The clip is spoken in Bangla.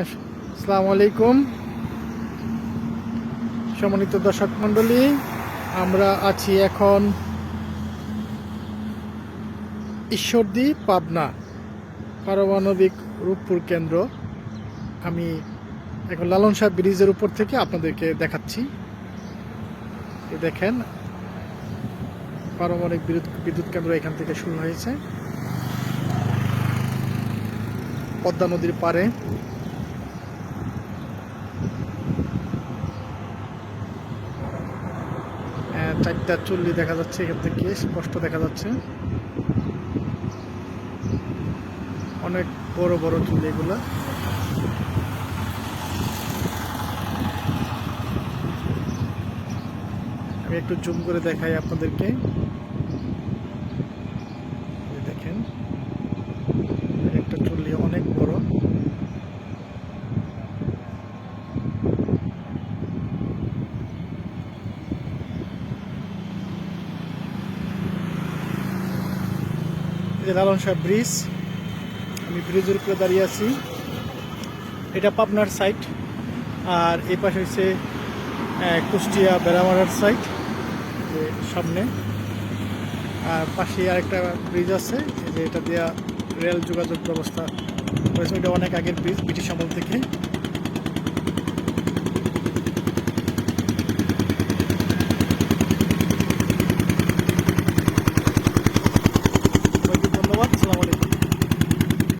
আসসালামু আলাইকুম সম্মানিত দর্শক মণ্ডলী, আমরা আছি এখন ঈশ্বরদী, পাবনা, পারমাণবিক রূপপুর কেন্দ্র। আমি এখন লালন সাহেব ব্রিজের উপর থেকে আপনাদেরকে দেখাচ্ছি। দেখেন, পারমাণবিক বিদ্যুৎ বিদ্যুৎ কেন্দ্র এখান থেকে শুরু হয়েছে। পদ্মা নদীর পাড়ে। চারটা চুল্লি দেখা যাচ্ছে এখান থেকে স্পষ্ট দেখা যাচ্ছে। অনেক বড় বড় চুল্লি এগুলো। আমি একটু জুম করে দেখাই আপনাদেরকে এই দেখেন একটা চুল্লি অনেক বড় এই যে লালন সাহেব ব্রিজ, আমি ব্রিজের উপরে দাঁড়িয়ে আছি। এটা পাবনার সাইট আর এই পাশে হচ্ছে কুষ্টিয়া বেড়ামারার সাইট যে সামনে। আর পাশে আরেকটা ব্রিজ আছে যে এটা দেওয়া রেল যোগাযোগ ব্যবস্থা হয়েছে এটা অনেক আগের ব্রিজ ব্রিটিশ আমল থেকে।